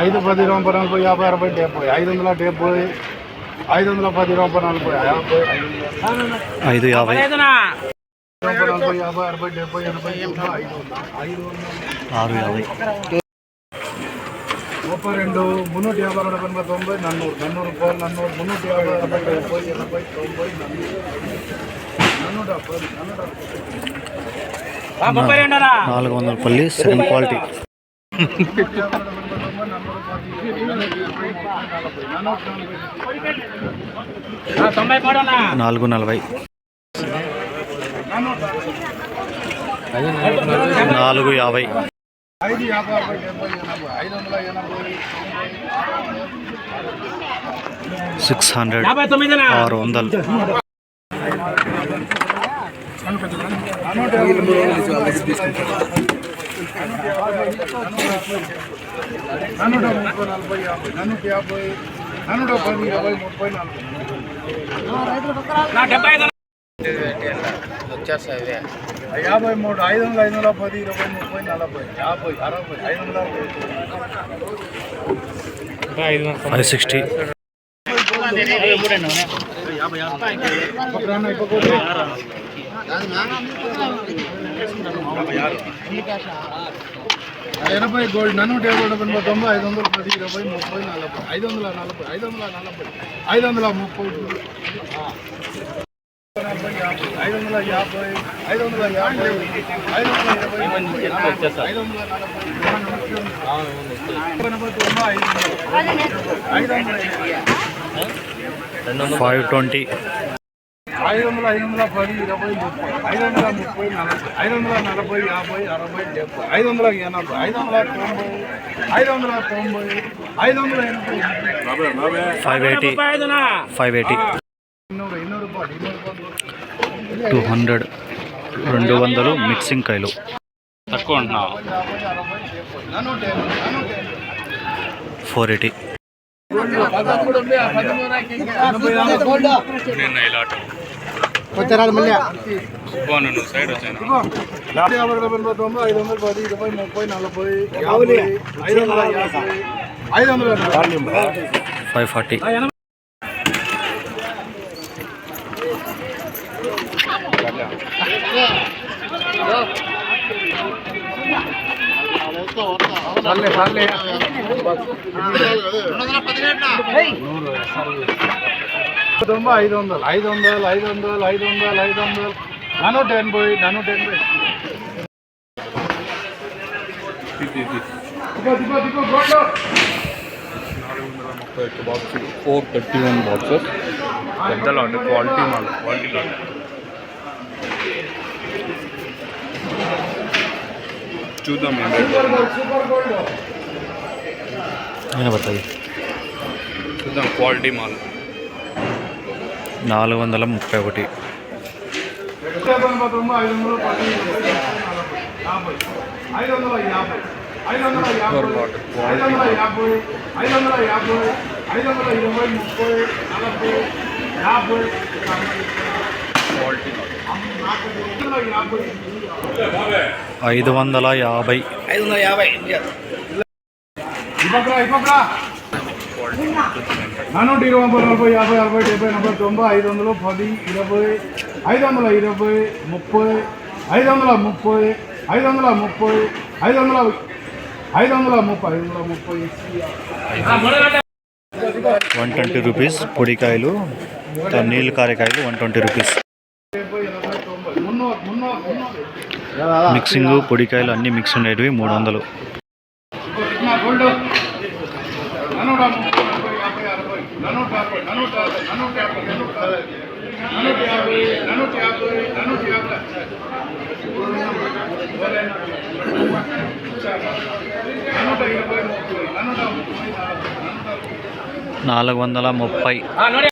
ఐదు పది రూపాయలు నలభై యాభై అరవై డెబ్బై ఐదు వందల డెబ్బై ఐదు వందల పది రూపాయలు నలభై యాభై ఐదు యాభై. నలభై అరవై డెబ్బై ఎనభై ఆరు యాభై. ముప్పై రెండు మున్నూట యాభై రెండు ఎనభై తొంభై నన్నూరు. నన్నూరు రూపాయలు నన్నూరు మున్నూట యాభై డెబ్బై ఎనభై తొంభై నన్నూరు. నన్నూట పది నన్నూట నాలుగు వందల పల్లి సెకండ్ క్వాలిటీ నాలుగు నలభై. నాలుగు యాభై. ఐదు యాభై అరవై డెబ్బై ఎనభై ఐదు వందల ఎనభై సిక్స్ హండ్రెడ్ ఆరు వందలు. నన్నూట ముప్పై నలభై యాభై యాభై పది ముప్పై నలభై యాభై మూడు ఐదు వందల ఐదు వందల పది ఇరవై ముప్పై నలభై యాభై అరవై ఐదు వందల ఫైవ్ సిక్స్టీ ఎనభై గోల్డ్ నన్నూట యాభై డెబ్బై తొంభై ఐదు వందల పది ఇరవై ముప్పై నలభై ఐదు వందల నలభై ఐదు వందల నలభై ఐదు వందల ముప్పై నలభై యాభై ఐదు వందల యాభై ఐదు వందల యాభై ఐదు వందల ఇరవై ముప్పై నలభై ఐదు వందల నలభై ఎనభై తొంభై ఐదు వందలు ఐదు వందల ఫైవ్ ట్వంటీ. ఐదు వందల ఐదు వందల పది ఇరవై ముప్పై ఐదు వందల ముప్పై నలభై ఐదు వందల నలభై యాభై అరవై డెబ్బై ఐదు వందల ఎనభై ఐదు వందల తొంభై ఐదు వందల తొంభై ఐదు వందల ఎనభై five eighty. Five eighty. Two hundred. రెండు వందలు మిక్సింగ్ కాయలు. తక్కువ అంటున్నావు. Four eighty. వచ్చారాదు మళ్ళీ బాగున్నా నువ్వు సైడ్ వచ్చాను యాభై డెబ్బై తొంభై ఐదు వందల పది ఇరవై ముప్పై నలభై యాభై ఐదు వందల యాభై ఐదు వందల ఫైవ్ ఫార్టీ చాలే చాలే తొంభై ఐదు వందలు ఐదు వందలు ఐదు వందలు ఐదు వందలు ఐదు వందలు నన్ను టెన్ పోయి నన్ను టెన్ పోయి ముప్పై ఒక్క box four thirty one boxes పెద్దలో అండి క్వాలిటీ మాల్ క్వాలిటీలో ఉంది చూద్దాం ఏం రేట్ పడుతుందో. సూపర్ గోల్డ్ అయినా పడుతుంది చూద్దాం క్వాలిటీ మాల్ నాలుగు వందల ముప్పై ఒకటి ఎనభై తొంభై ఐదు వందలు పది ఇరవై నలభై యాభై ఐదు వందల యాభై వందల ఇరవై ముప్పై నలభై యాభై నలభై అరవై డెబ్బై ఎనభై తొంభై ఐదు వందలు పది ఇరవై ఐదు వందల ఇరవై ముప్పై ఐదు వందల ముప్పై ఐదు వందల ముప్పై ఐదు వందల ఐదు వందల ముప్పై ఐదు వందల ముప్పై వన్ ట్వంటీ రూపీస్ పొడికాయలు నీళ్ళు కారేకాయలు వన్ ట్వంటీ రూపీస్ మిక్సింగ్ పొడికాయలు అన్నీ మిక్స్ ఉండేటివి మూడు వందలు ముప్పై నలభై యాభై అరవై యాభై యాభై యాభై యాభై. ఇరవై ముప్పై నాలుగు వందల ముప్పై.